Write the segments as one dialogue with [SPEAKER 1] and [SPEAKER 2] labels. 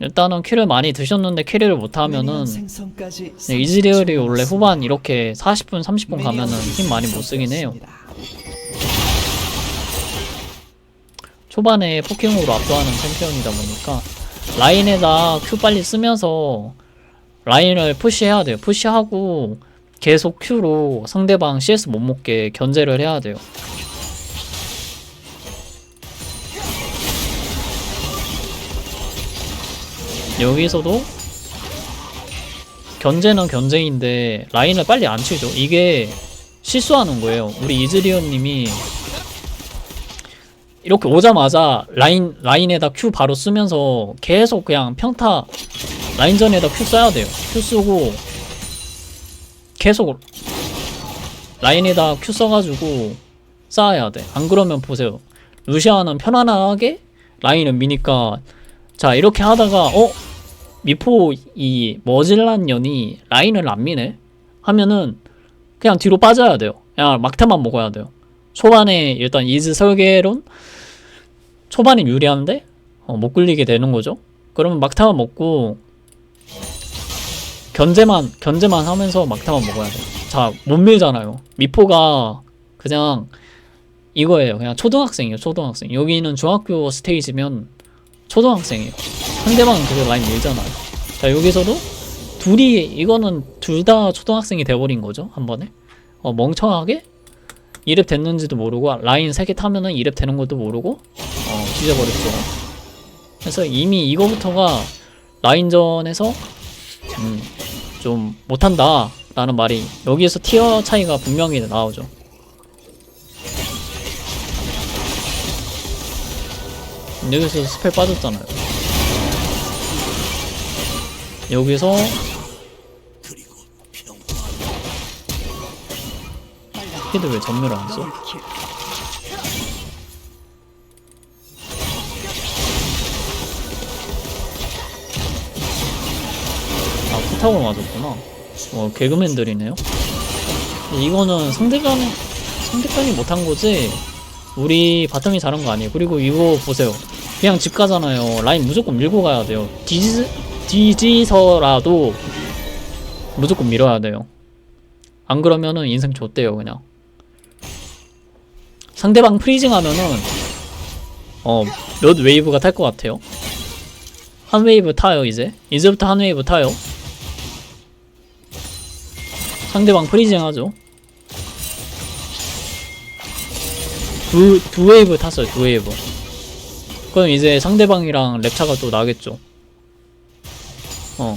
[SPEAKER 1] 일단은 킬을 많이 드셨는데 캐리를 못하면은 네, 이즈리얼이 원래 후반 이렇게 40분 30분 가면은 힘 많이 못 쓰긴 해요. 초반에 포킹으로 압도하는 챔피언이다 보니까 라인에다 Q 빨리 쓰면서 라인을 푸시해야 돼요. 푸시하고 계속 Q로 상대방 CS 못 먹게 견제를 해야 돼요 여기서도 견제는 견제인데 라인을 빨리 안 치죠. 이게 실수하는 거예요. 우리 이즈리언님이 이렇게 오자마자 라인 라인에다 Q 바로 쓰면서 계속 그냥 평타 라인전에다 Q 써야 돼요. Q 쓰고 계속 라인에다 Q 써가지고 쌓아야 돼. 안 그러면 보세요. 루시아는 편안하게 라인을 미니까 자 이렇게 하다가 어 미포 이 머질란 년이 라인을 안 미네 하면은 그냥 뒤로 빠져야 돼요. 그냥 막타만 먹어야 돼요. 초반에 일단 이즈 설계론 초반에 유리한데 어, 못 굴리게 되는 거죠. 그러면 막타만 먹고 견제만 견제만 하면서 막타만 먹어야 돼. 자못 밀잖아요. 미포가 그냥 이거예요. 그냥 초등학생이에요. 초등학생. 여기는 중학교 스테이지면 초등학생이에요. 상대방은 계속 라인 밀잖아요. 자 여기서도 둘이 이거는 둘 다 초등학생이 돼버린 거죠 한 번에. 어, 멍청하게 2렙 됐는지도 모르고 라인 3개 타면은 2렙 되는 것도 모르고 어, 뒤져버렸죠. 그래서 이미 이거부터가 라인전에서 음, 좀 못한다 라는 말이 여기에서 티어 차이가 분명히 나오죠. 여기서 스펠 빠졌잖아요 여기서 헤드 왜 전멸을 안 써? 아 포탑을 맞았구나. 어 개그맨들이네요. 이거는 상대방 상대편이 못한 거지? 우리 바텀이 잘한 거 아니에요. 그리고 이거 보세요. 그냥 집 가잖아요. 라인 무조건 밀고 가야 돼요. 디지, 뒤지서라도 무조건 밀어야 돼요. 안 그러면은 인생 좆대요 그냥. 상대방 프리징 하면은 어 몇 웨이브가 탈 것 같아요. 한 웨이브 타요 이제. 이제부터 한 웨이브 타요. 상대방 프리징 하죠. 두, 두 웨이브 탔어요 두 웨이브. 그럼 이제 상대방이랑 랩차가 또 나겠죠. 어.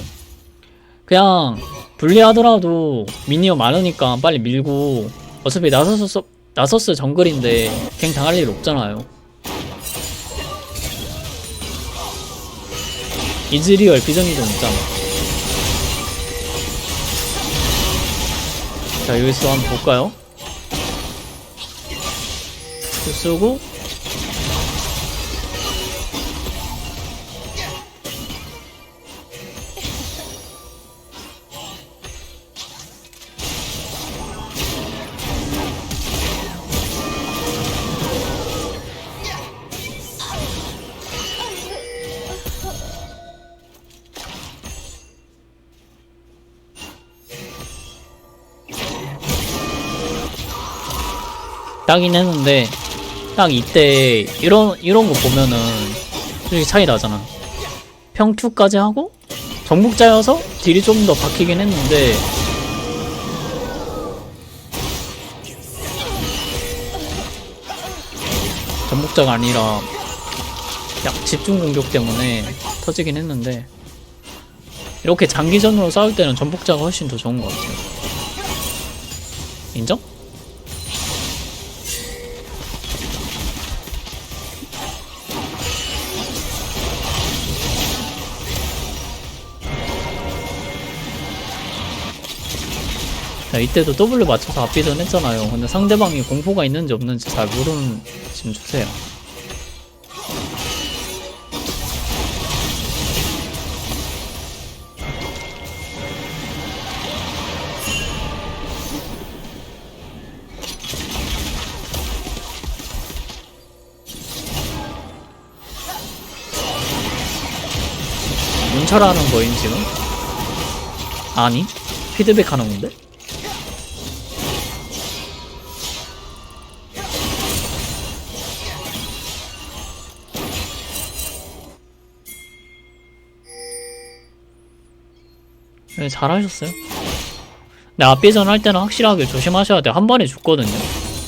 [SPEAKER 1] 그냥 불리하더라도 미니어 많으니까 빨리 밀고 어차피 나서스 나서스 정글인데 갱 당할 일 없잖아요. 이즈리얼 비전이동 있잖아. 자 여기서 한번 볼까요? 쓰고 따긴 했는데 딱 이때 이런 이런 거 보면은 솔직히 차이 나잖아. 평투까지 하고 정복자여서 딜이 좀 더 박히긴 했는데 정복자가 아니라 약 집중 공격 때문에 터지긴 했는데 이렇게 장기전으로 싸울 때는 전복자가 훨씬 더 좋은 것 같아요. 인정? 자, 이때도 W 맞춰서 앞비전 했잖아요. 근데 상대방이 공포가 있는지 없는지 잘 모르는 지금 추세요. 문철하는 거임 지금? 아니 피드백 하는 건데? 네, 잘하셨어요. 근데 앞비전 할 때는 확실하게 조심하셔야 돼요. 한 번에 죽거든요.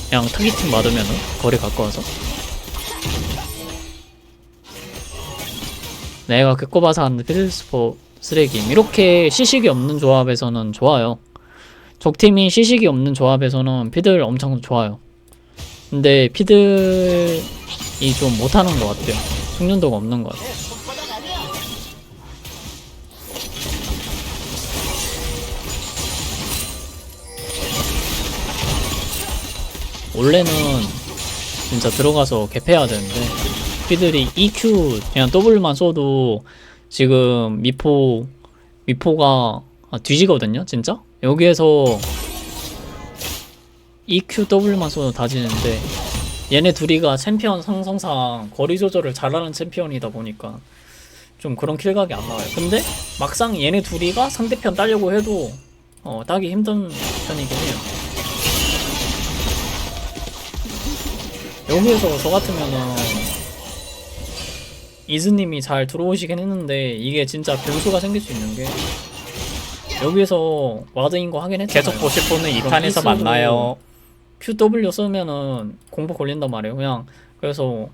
[SPEAKER 1] 그냥 특이팀 맞으면은 거리 가까워서. 내가 겪어봐서 하는데 피드스포 쓰레기임. 이렇게 시식이 없는 조합에서는 좋아요. 적팀이 시식이 없는 조합에서는 피들 엄청 좋아요. 근데 피들이 좀 못하는 것 같아요. 숙련도가 없는 것 같아요. 원래는 진짜 들어가서 개패해야 되는데 피들이 EQ 그냥 W만 써도 지금 미포 미포가 아, 뒤지거든요 진짜? 여기에서 EQ W만 써도 다 지는데 얘네 둘이가 챔피언 상성상 거리 조절을 잘하는 챔피언이다 보니까 좀 그런 킬각이 안 나와요. 근데 막상 얘네 둘이가 상대편 따려고 해도 어 따기 힘든 편이긴 해요 여기에서 저 같으면은 이즈님이 잘 들어오시긴 했는데 이게 진짜 변수가 생길 수 있는 게 여기에서 와드인 거 하긴 했잖아요.
[SPEAKER 2] 계속 보실 분은
[SPEAKER 1] 그럼
[SPEAKER 2] 2탄에서
[SPEAKER 1] 필수로
[SPEAKER 2] 만나요.
[SPEAKER 1] QW 쓰면은 공포 걸린단 말이에요. 그냥 그래서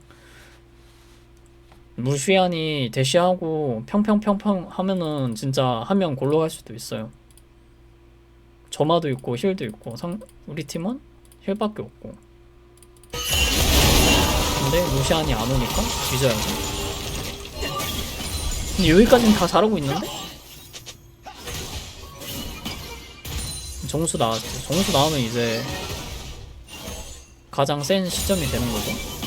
[SPEAKER 1] 무시안이 대시하고 평평평평 하면은 진짜 한 명 골로 갈 수도 있어요. 점화도 있고 힐도 있고 상 우리 팀은 힐밖에 없고. 근데 루시안이 안 오니까 뒤져야지. 근데 여기까지는 다 잘하고 있는데? 정수 나왔죠. 정수 나오면 이제 가장 센 시점이 되는 거죠.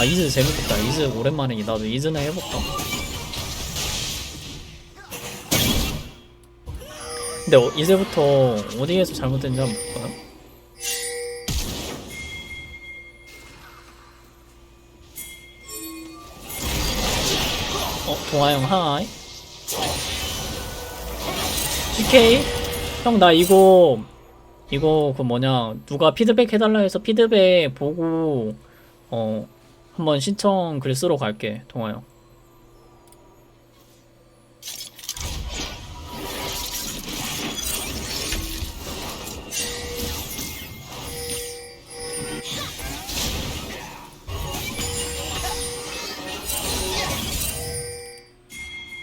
[SPEAKER 1] 아 이즈 재밌겠다. 이즈 오랜만에 나도 이즈나 해볼까. 근데 어, 이제부터 어디에서 잘못된지 한번 볼까요? 어, 동아형 하이. CK? 형, 나 이거, 이거, 그 뭐냐, 누가 피드백 해달라 해서 피드백 보고, 어, 한번 신청 글 쓰러 갈게, 동아 형.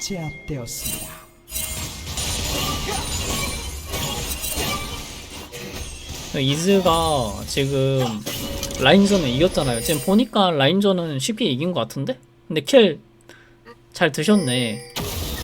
[SPEAKER 3] 제압되었습니다.
[SPEAKER 1] 이즈가 지금 라인전을 이겼잖아요. 지금 보니까 라인전은 쉽게 이긴 것 같은데? 근데 킬 잘 드셨네.